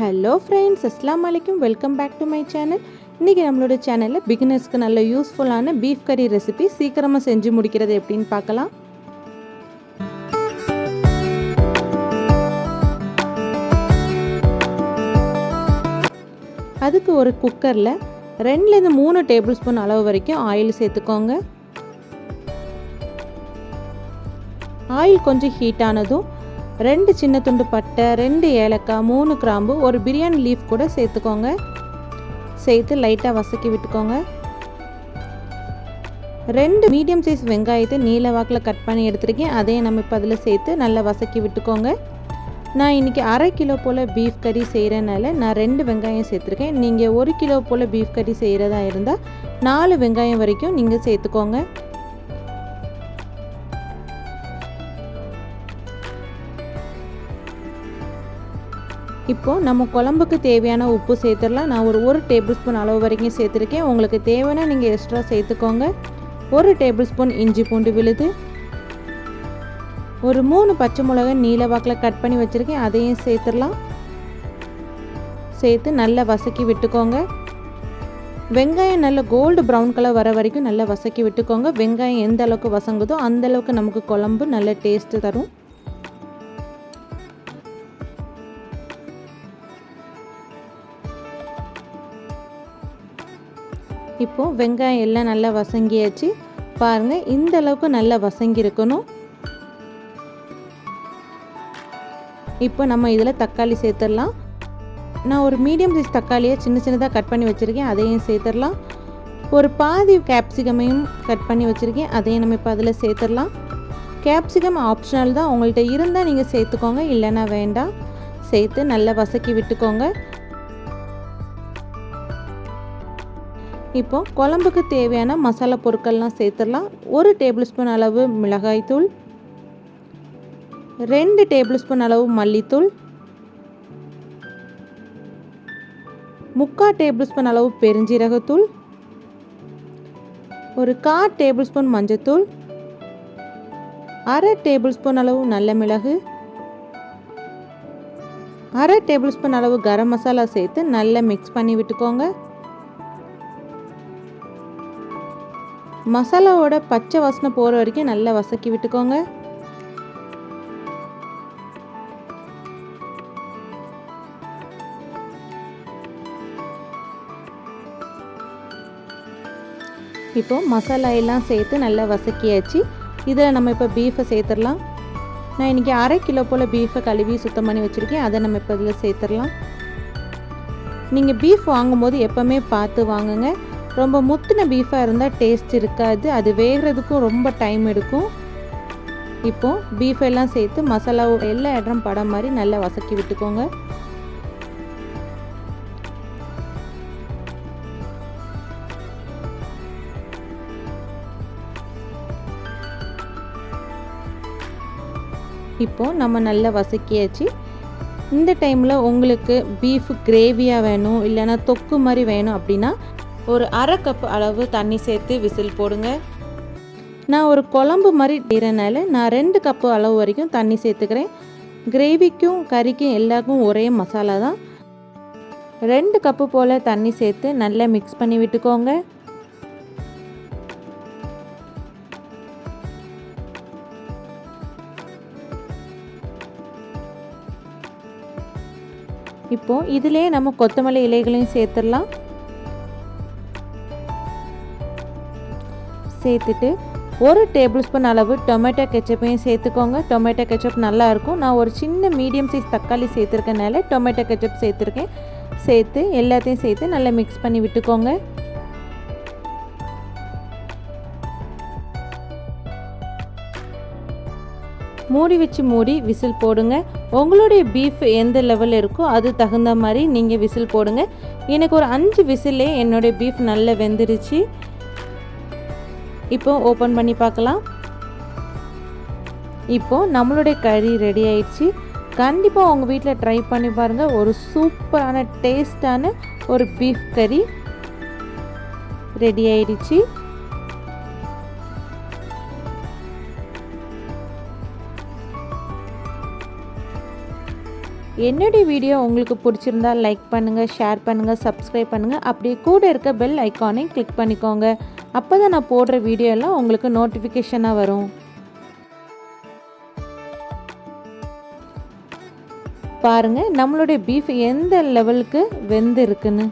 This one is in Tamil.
ஹலோ ஃப்ரெண்ட்ஸ் அஸ்லாம் வலைக்கும் welcome back to my channel இன்றைக்கி நம்மளோட சேனலில் பிகினர்ஸ்க்கு நல்ல யூஸ்ஃபுல்லான பீஃப் கறி ரெசிபி சீக்கிரமாக செஞ்சு முடிக்கிறது எப்படின்னு பார்க்கலாம். அதுக்கு ஒரு குக்கரில் ரெண்டுலேருந்து மூணு டேபிள் ஸ்பூன் அளவு வரைக்கும் ஆயில் சேர்த்துக்கோங்க. ஆயில் கொஞ்சம் ஹீட் ஆனதும் ரெண்டு சின்ன துண்டு பட்டை ரெண்டு ஏலக்காய் மூணு கிராம்பு ஒரு பிரியாணி லீஃப் கூட சேர்த்துக்கோங்க. சேர்த்து லைட்டாக வசக்கி விட்டுக்கோங்க. ரெண்டு மீடியம் சைஸ் வெங்காயத்தை நீல வாக்கில் கட் பண்ணி எடுத்துருக்கேன். அதையும் நம்ம இப்போ அதில் சேர்த்து நல்லா வசக்கி விட்டுக்கோங்க. நான் இன்றைக்கி அரை கிலோ போல் பீஃப் கறி செய்கிறனால நான் ரெண்டு வெங்காயம் சேர்த்துருக்கேன். நீங்கள் ஒரு கிலோ போல் பீஃப் கறி செய்கிறதா இருந்தால் நாலு வெங்காயம் வரைக்கும் நீங்கள் சேர்த்துக்கோங்க. இப்போது நம்ம குழம்புக்கு தேவையான உப்பு சேர்த்துடலாம். நான் ஒரு ஒரு டேபிள் ஸ்பூன் அளவு வரைக்கும் சேர்த்துருக்கேன். உங்களுக்கு தேவைன்னா நீங்கள் எக்ஸ்ட்ரா சேர்த்துக்கோங்க. ஒரு டேபிள் ஸ்பூன் இஞ்சி பூண்டு விழுது. ஒரு மூணு பச்சை மிளகாய் நீல வாக்கில் கட் பண்ணி வச்சுருக்கேன். அதையும் சேர்த்துடலாம். சேர்த்து நல்லா வசக்கி விட்டுக்கோங்க. வெங்காயம் நல்ல கோல்டு ப்ரௌன் கலர் வர வரைக்கும் நல்லா வசக்கி விட்டுக்கோங்க. வெங்காயம் எந்த அளவுக்கு வசங்குதோ அந்தளவுக்கு நமக்கு குழம்பு நல்ல டேஸ்ட்டு தரும். இப்போது வெங்காயம் எல்லாம் நல்லா வசங்கியாச்சு பாருங்கள் இந்த அளவுக்கு நல்லா வசங்கி இருக்கணும் இப்போ நம்ம இதில் தக்காளி சேர்த்துடலாம். நான் ஒரு மீடியம் சைஸ் தக்காளியை சின்ன சின்னதாக கட் பண்ணி வச்சுருக்கேன் அதையும் சேர்த்துடலாம். ஒரு பாதி கேப்சிகமையும் கட் பண்ணி வச்சுருக்கேன் அதையும் நம்ம இப்போ அதில் சேர்த்துடலாம். கேப்சிகம் ஆப்ஷனல் தான் உங்கள்கிட்ட இருந்தால் நீங்கள் சேர்த்துக்கோங்க இல்லைன்னா வேண்டாம். சேர்த்து நல்லா வசக்கி விட்டுக்கோங்க. இப்போ குழம்புக்கு தேவையான மசாலா பொருட்கள்லாம் சேர்த்துடலாம். ஒரு டேபிள் ஸ்பூன் அளவு மிளகாய்த்தூள் ரெண்டு டேபிள் ஸ்பூன் அளவு மல்லித்தூள். முக்கால் டேபிள் ஸ்பூன் அளவு பெருஞ்சீரகத்தூள். ஒரு கால் டேபிள் ஸ்பூன் மஞ்சத்தூள். அரை டேபிள் ஸ்பூன் அளவு நல்ல மிளகு. அரை டேபிள் ஸ்பூன் அளவு கரம் மசாலா சேர்த்து நல்லா மிக்ஸ் பண்ணி விட்டுக்கோங்க. மசாலாவோட பச்சை வாசனை போகிற வரைக்கும் நல்லா வசக்கி விட்டுக்கோங்க. இப்போ மசாலா எல்லாம் சேர்த்து நல்லா வசக்கியாச்சு. இதில் நம்ம இப்போ பீஃபை சேர்த்துடலாம். நான் இன்றைக்கி அரை கிலோ போல் பீஃபை கழுவி சுத்தம் பண்ணி வச்சுருக்கேன். அதை நம்ம இப்போ இதில் சேர்த்துடலாம். நீங்கள் பீஃப் வாங்கும்போது எப்போவுமே பார்த்து வாங்குங்க. ரொம்ப முத்தின பீஃபாக இருந்தால் டேஸ்ட் இருக்காது. அது வேகிறதுக்கும் ரொம்ப டைம் எடுக்கும். இப்போது பீஃப் எல்லாம் சேர்த்து மசாலா எல்லா இடம் படம் மாதிரி நல்லா வசக்கி விட்டுக்கோங்க. இப்போது நம்ம நல்லா வசக்கியாச்சு. இந்த டைமில் உங்களுக்கு பீஃப் கிரேவியாக வேணும் இல்லைன்னா தொக்கு மாதிரி வேணும் அப்படின்னா ஒரு அரை கப் அளவு தண்ணி சேர்த்து விசில் போடுங்க. நான் ஒரு குழம்பு மாதிரி செய்கிறனால நான் ரெண்டு கப்பு அளவு வரைக்கும் தண்ணி சேர்த்துக்கிறேன். கிரேவிக்கும் கறிக்கும் எல்லாருக்கும் ஒரே மசாலா தான். ரெண்டு கப்பு போல் தண்ணி சேர்த்து நல்லா மிக்ஸ் பண்ணி விட்டுக்கோங்க. இப்போது இதிலே நம்ம கொத்தமல்லி இலைகளையும் சேர்த்துடலாம். சேர்த்துட்டு ஒரு டேபிள் ஸ்பூன் அளவு டொமேட்டோ கெச்சப்பையும் சேர்த்துக்கோங்க. டொமேட்டோ கெச்சப் நல்லாயிருக்கும். நான் ஒரு சின்ன மீடியம் சைஸ் தக்காளி சேர்த்துருக்கனால டொமேட்டோ கெச்சப் சேர்த்துருக்கேன். சேர்த்து எல்லாத்தையும் சேர்த்து நல்லா மிக்ஸ் பண்ணி விட்டுக்கோங்க. மூடி வச்சு மூடி விசில் போடுங்க. உங்களுடைய பீஃப் எந்த லெவலில் இருக்கோ அது தகுந்த மாதிரி நீங்கள் விசில் போடுங்க. எனக்கு ஒரு அஞ்சு விசிலே என்னுடைய பீஃப் நல்லா வெந்துருச்சு. இப்போ ஓப்பன் பண்ணி பார்க்கலாம். இப்போ நம்மளுடைய கறி ரெடி ஆயிடுச்சு. கண்டிப்பாக உங்கள் வீட்டில் ட்ரை பண்ணி பாருங்கள் ஒரு சூப்பரான டேஸ்டான ஒரு பீஃப் கறி ரெடி ஆயிடுச்சு. என்னுடைய வீடியோ உங்களுக்கு பிடிச்சிருந்தா லைக் பண்ணுங்கள் ஷேர் பண்ணுங்கள் சப்ஸ்கிரைப் பண்ணுங்கள் அப்படியே கூட இருக்க பெல் ஐக்கானையும் கிளிக் பண்ணிக்கோங்க. அப்போ தான் நான் போடுற வீடியோ எல்லாம் உங்களுக்கு நோட்டிஃபிகேஷனாக வரும். பாருங்கள் நம்மளுடைய பீஃப் எந்த லெவலுக்கு வெந்து இருக்குன்னு